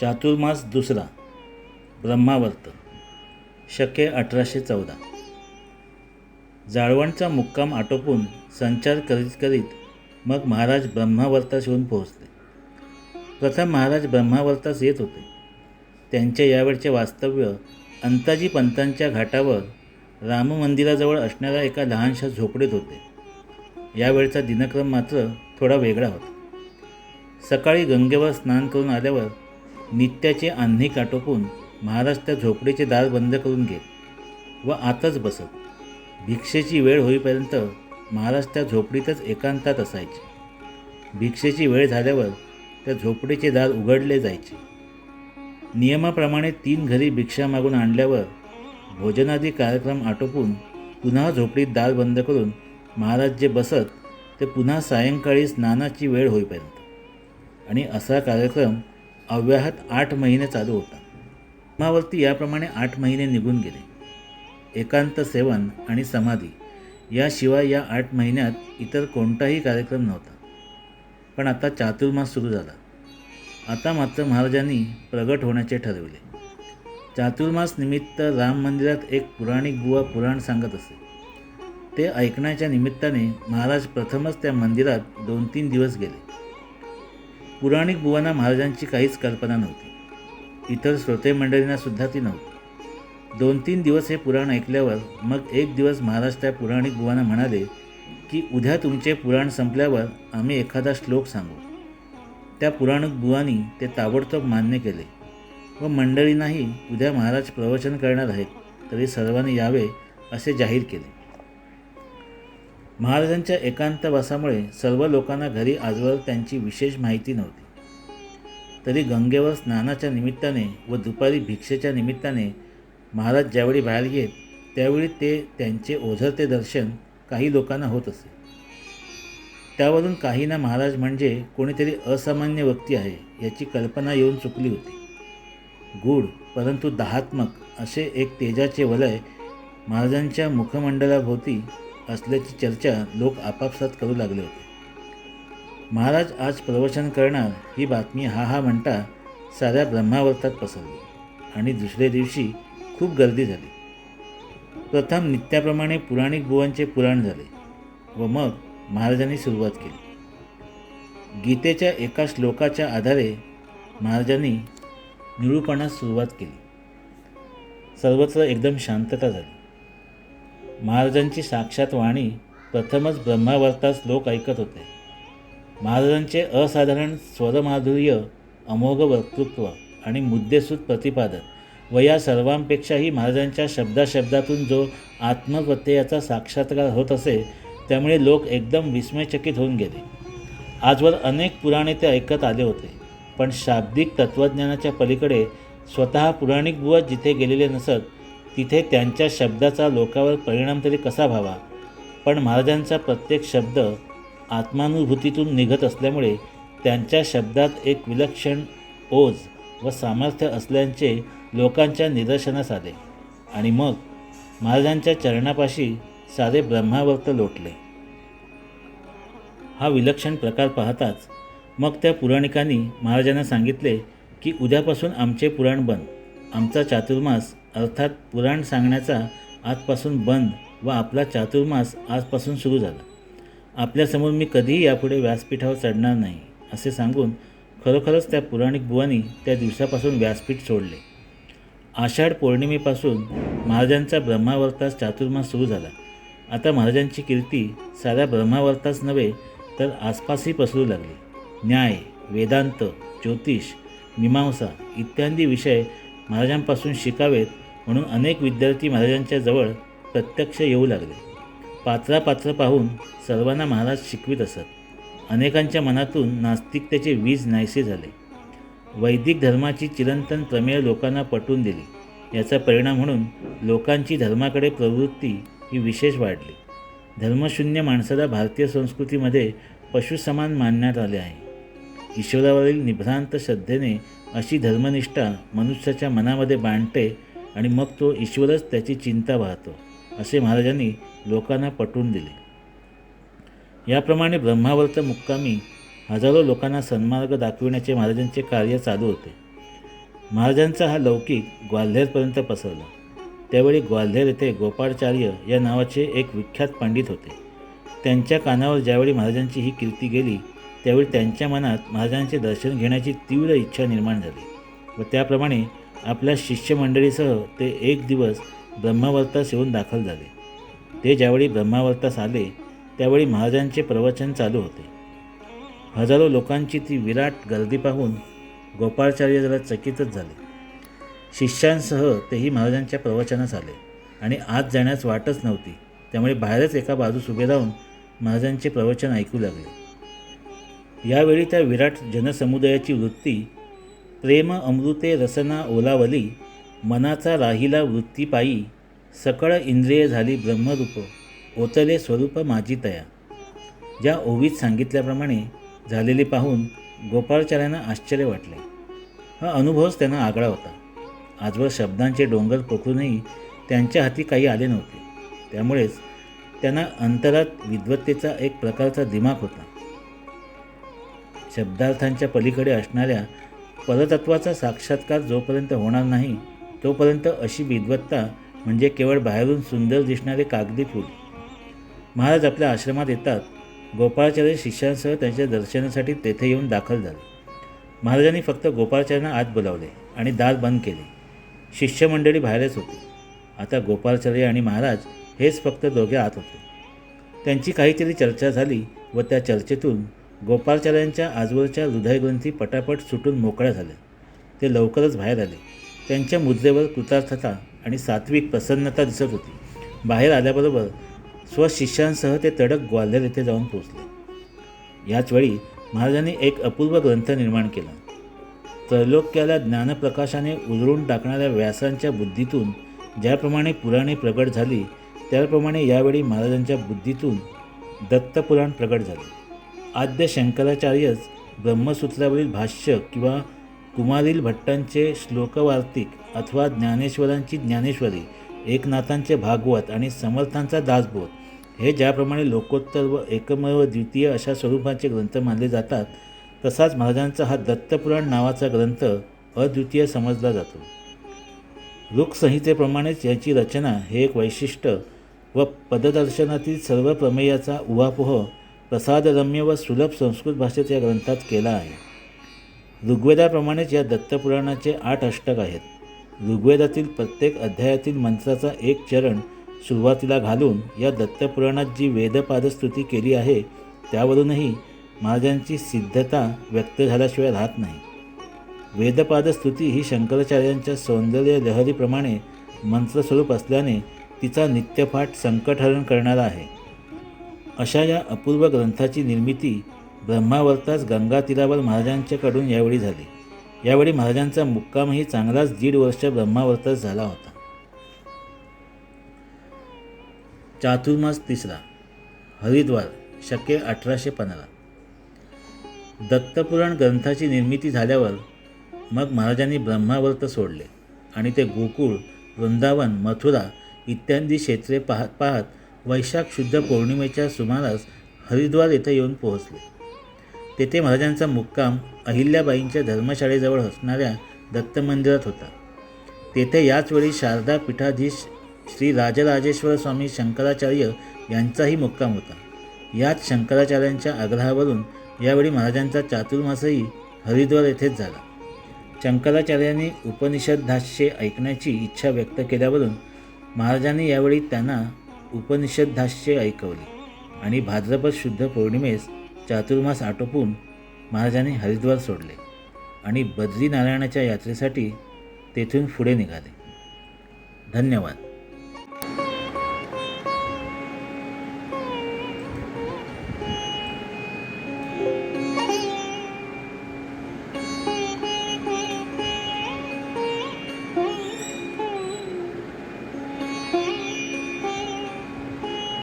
चातुर्मास दुसरा ब्रह्मावर्त शके अठराशे चौदा. जाळवणचा मुक्काम आटोपून संचार करीत करीत मग महाराज ब्रह्मावर्तास येऊन पोहोचले. प्रथम महाराज ब्रह्मावर्तास येत होते. त्यांचे यावेळचे वास्तव्य अंताजी पंतांच्या घाटावर राम मंदिराजवळ असणाऱ्या एका लहानशा झोपडीत होते. यावेळचा दिनक्रम मात्र थोडा वेगळा होता. सकाळी गंगेवर स्नान करून आल्यावर नित्याचे आन्ही काटोपून महाराज त्या झोपडीचे दार बंद करून घेत व आतच बसत. भिक्षेची वेळ होईपर्यंत महाराज त्या झोपडीतच एकांतात असायचे. भिक्षेची वेळ झाल्यावर त्या झोपडीचे दार उघडले जायचे. नियमाप्रमाणे तीन घरी भिक्षा मागून आणल्यावर भोजनादी कार्यक्रम आटोपून पुन्हा झोपडीत दार बंद करून महाराज जे बसत ते पुन्हा सायंकाळी स्नानाची वेळ होईपर्यंत. आणि असा कार्यक्रम अव्याहत आठ महिने चालू होता. ब्रह्मावरती याप्रमाणे आठ महिने निघून गेले. एकांत सेवन आणि समाधी याशिवाय या आठ महिन्यात इतर कोणताही कार्यक्रम नव्हता. पण आता चातुर्मास सुरू झाला. आता मात्र महाराजांनी प्रगट होण्याचे ठरविले. चातुर्मास निमित्त राम मंदिरात एक पुराणिक बुवा पुराण सांगत असे. ते ऐकण्याच्या निमित्ताने महाराज प्रथमच त्या मंदिरात दोन तीन दिवस गेले. पुराणिक बुवांना महाराजांची काहीच कल्पना नव्हती. इतर श्रोते मंडळींना सुद्धा ती नव्हती. दोन तीन दिवस हे पुराण ऐकल्यावर मग एक दिवस महाराज त्या पुराणिक बुवांना म्हणाले की उद्या तुमचे पुराण संपल्यावर आम्ही एखादा श्लोक सांगू. त्या पुराणिक बुवांनी ते ताबडतोब मान्य केले. व मंडळींनाही उद्या महाराज प्रवचन करणार आहेत तरी सर्वांनी यावे असे जाहीर केले. महाराजांच्या एकांतवासामुळे सर्व लोकांना घरी आजवर त्यांची विशेष माहिती नव्हती. तरी गंगेवर स्नानाच्या निमित्ताने व दुपारी भिक्षेच्या निमित्ताने महाराज ज्यावेळी बाहेर येत त्यावेळी ते त्यांचे ओझरते दर्शन काही लोकांना होत असे. त्यावरून काहींना महाराज म्हणजे कोणीतरी असामान्य व्यक्ती आहे याची कल्पना येऊन चुकली होती. गूढ परंतु दहात्मक असे एक तेजाचे वलय महाराजांच्या मुखमंडलाभोवती असल्याची चर्चा लोक आपापसात करू लागले होते. महाराज आज प्रवचन करणार ही बातमी हा हा म्हणता साऱ्या ब्रह्मावर्तात पसरली आणि दुसऱ्या दिवशी खूप गर्दी झाली. प्रथम नित्याप्रमाणे पुराणिक बुवांचे पुराण झाले व मग महाराजांनी सुरुवात केली. गीतेच्या एका श्लोकाच्या आधारे महाराजांनी निरूपणास सुरुवात केली. सर्वत्र एकदम शांतता झाली. महाराजांची साक्षात वाणी प्रथमच ब्रह्मावर्तास लोक ऐकत होते. महाराजांचे असाधारण स्वरमाधुर्य अमोघ वक्तृत्व आणि मुद्देसूद प्रतिपादन व या सर्वांपेक्षाही महाराजांच्या शब्दाशब्दातून जो आत्मप्रत्ययाचा साक्षात्कार होत असे त्यामुळे लोक एकदम विस्मयचकित होऊन गेले. आजवर अनेक पुराणे ते ऐकत आले होते पण शाब्दिक तत्त्वज्ञानाच्या पलीकडे स्वतः पुराणिक बुवा जिथे गेलेले नसत तिथे त्यांच्या शब्दाचा लोकावर परिणाम तरी कसा व्हावा? पण महाराजांचा प्रत्येक शब्द आत्मानुभूतीतून निघत असल्यामुळे त्यांच्या शब्दात एक विलक्षण ओज व सामर्थ्य असल्याचे लोकांच्या निदर्शनास आले. आणि मग महाराजांच्या चरणापाशी सारे ब्रह्मावर्त लोटले. हा विलक्षण प्रकार पाहताच मग त्या पुराणिकांनी महाराजांना सांगितले की उद्यापासून आमचे पुराण बंद. आमचा चातुर्मास अर्थात पुराण सांगण्याचा आजपासून बंद व आपला चातुर्मास आजपासून सुरू झाला. आपल्यासमोर मी कधीही यापुढे व्यासपीठावर चढणार नाही असे सांगून खरोखरच त्या पुराणिक बुवानी त्या दिवसापासून व्यासपीठ सोडले. आषाढ पौर्णिमेपासून महाराजांचा ब्रह्मावर्तास चातुर्मास सुरू झाला. आता महाराजांची कीर्ती साऱ्या ब्रह्मावर्तास नव्हे तर आसपासही पसरू लागली. न्याय वेदांत ज्योतिष मीमांसा इत्यादी विषय महाराजांपासून शिकावेत म्हणून अनेक विद्यार्थी महाराजांच्या जवळ प्रत्यक्ष येऊ लागले. पात्रापात्र पाहून सर्वांना महाराज शिकवित असत. अनेकांच्या मनातून नास्तिकतेचे वीज नाहीसे झाले. वैदिक धर्माची चिरंतन प्रमेय लोकांना पटवून दिली. याचा परिणाम म्हणून लोकांची धर्माकडे प्रवृत्ती ही विशेष वाढली. धर्मशून्य माणसाला भारतीय संस्कृतीमध्ये पशुसमान मानण्यात आले आहे. ईश्वरावरील निभ्रांत श्रद्धेने अशी धर्मनिष्ठा मनुष्याच्या मनामध्ये बांधते आणि मग तो ईश्वरच त्याची चिंता वाहतो असे महाराजांनी लोकांना पटवून दिले. याप्रमाणे ब्रह्मावर्त मुक्कामी हजारो लोकांना सन्मार्ग दाखविण्याचे महाराजांचे कार्य चालू होते. महाराजांचा हा लौकिक ग्वाल्हेरपर्यंत पसरला. त्यावेळी ग्वाल्हेर येथे गोपाळचार्य या नावाचे एक विख्यात पंडित होते. त्यांच्या कानावर ज्यावेळी महाराजांची ही कीर्ती गेली त्यावेळी त्यांच्या मनात महाराजांचे दर्शन घेण्याची तीव्र इच्छा निर्माण झाली व त्याप्रमाणे आपल्या शिष्यमंडळीसह ते एक दिवस ब्रह्मावर्तास येऊन दाखल झाले. ते ज्यावेळी ब्रह्मावर्तास आले त्यावेळी महाराजांचे प्रवचन चालू होते. हजारो लोकांची ती विराट गर्दी पाहून गोपाळाचार्य जरा चकितच झाले. शिष्यांसह तेही महाराजांच्या प्रवचनास आले आणि आत जाण्यास वाटच नव्हती. त्यामुळे बाहेरच एका बाजूस उभे राहून महाराजांचे प्रवचन ऐकू लागले. यावेळी त्या विराट जनसमुदायाची वृत्ती प्रेम अमृते रसना ओलावली मनाचा राहिला वृत्तीपायी सकळ इंद्रिय झाली ब्रह्मरूप ओतले स्वरूप माझी तया. ज्या ओवीत सांगितल्याप्रमाणे झालेली पाहून गोपाळचार्यांना आश्चर्य वाटले. हा अनुभवच त्यांना आगळा होता. आजवर शब्दांचे डोंगर पोखरूनही त्यांच्या हाती काही आले नव्हते. त्यामुळेच त्यांना अंतरात विद्वत्तेचा एक प्रकारचा दिमाग होता. शब्दार्थांच्या पलीकडे असणाऱ्या परतत्वाचा साक्षात्कार जोपर्यंत होणार नाही तोपर्यंत अशी विद्वत्ता म्हणजे केवळ बाहेरून सुंदर दिसणारे कागदी फूल. महाराज आपल्या आश्रमात येतात. गोपाळाचार्य शिष्यांसह त्यांच्या दर्शनासाठी तेथे येऊन दाखल झाले. महाराजांनी फक्त गोपाळाचार्यांना आत बोलावले आणि दार बंद केले. शिष्यमंडळी बाहेरच होती. आता गोपाळाचार्य आणि महाराज हेच फक्त दोघे आत होते. त्यांची काहीतरी चर्चा झाली व त्या चर्चेतून गोपालचार्यांच्या आजवरच्या हृदयग्रंथी पटापट सुटून मोकळ्या झाल्या. ते लवकरच बाहेर आले. त्यांच्या मुद्रेवर कृतार्थता आणि सात्विक प्रसन्नता दिसत होती. बाहेर आल्याबरोबर स्वशिष्यांसह ते तडक ग्वाल्हेर येथे जाऊन पोचले याच वेळी महाराजांनी एक अपूर्व ग्रंथ निर्माण केला. त्रैलोक्याला ज्ञानप्रकाशाने उजळून टाकणाऱ्या व्यासांच्या बुद्धीतून ज्याप्रमाणे पुराणे प्रगट झाली त्याप्रमाणे यावेळी महाराजांच्या बुद्धीतून दत्तपुराण प्रगट झाले. आद्य शंकराचार्यच ब्रह्मसूत्रावरील भाष्य किंवा कुमारील भट्टांचे श्लोकवार्तिक अथवा ज्ञानेश्वरांची ज्ञानेश्वरी एकनाथांचे भागवत आणि समर्थांचा दासबोध हे ज्याप्रमाणे लोकोत्तर व एकमेव द्वितीय अशा स्वरूपाचे ग्रंथ मानले जातात तसाच महाराजांचा हा दत्तपुराण नावाचा ग्रंथ अद्वितीय समजला जातो. लोकसंहितेप्रमाणेच याची रचना हे एक वैशिष्ट्य व पददर्शनातील सर्व प्रमेयाचा उहापोह प्रसादरम्य व सुलभ संस्कृत भाषेत या ग्रंथात केला आहे. ऋग्वेदाप्रमाणेच या दत्तपुराणाचे आठ अष्टक आहेत. ऋग्वेदातील प्रत्येक अध्यायातील मंत्राचा एक चरण सुरुवातीला घालून या दत्तपुराणात जी वेदपादस्तुती केली आहे त्यावरूनही महाराजांची सिद्धता व्यक्त झाल्याशिवाय राहत नाही. वेदपादस्तुती ही शंकराचार्यांच्या सौंदर्य लहरीप्रमाणे मंत्रस्वरूप असल्याने तिचा नित्यपाठ संकटहरण करणारा आहे. अशा या अपूर्व ग्रंथाची निर्मिती ब्रह्मावर्तास गंगा तीरावर महाराजांच्याकडून यावेळी झाली. यावेळी महाराजांचा मुक्कामही चांगलाच दीड वर्ष ब्रह्मावर्तास झाला होता. चातुर्मास तिसरा हरिद्वार शके अठराशे पंधरा. दत्तपुराण ग्रंथाची निर्मिती झाल्यावर मग महाराजांनी ब्रह्मावर्त सोडले आणि ते गोकुळ वृंदावन मथुरा इत्यादी क्षेत्रे पाहत पाहत वैशाख शुद्ध पौर्णिमेच्या सुमारास हरिद्वार येथे येऊन पोहोचले. तेथे महाराजांचा मुक्काम अहिल्याबाईंच्या धर्मशाळेजवळ असणाऱ्या दत्त मंदिरात होता. तेथे याचवेळी शारदा पीठाधीश श्री राजराजेश्वर स्वामी शंकराचार्य यांचाही मुक्काम होता. याच शंकराचार्यांच्या आग्रहावरून यावेळी महाराजांचा चातुर्मासही हरिद्वार येथेच झाला. शंकराचार्यांनी उपनिषदभाष्ये ऐकण्याची इच्छा व्यक्त केल्यावरून महाराजांनी यावेळी त्यांना उपनिषदभाष्ये ऐकवली आणि भाद्रपद शुद्ध पौर्णिमेस चातुर्मास आटोपून महाराजांनी हरिद्वार सोडले आणि बद्रीनारायणाच्या यात्रेसाठी तेथून पुढे निघाले. धन्यवाद.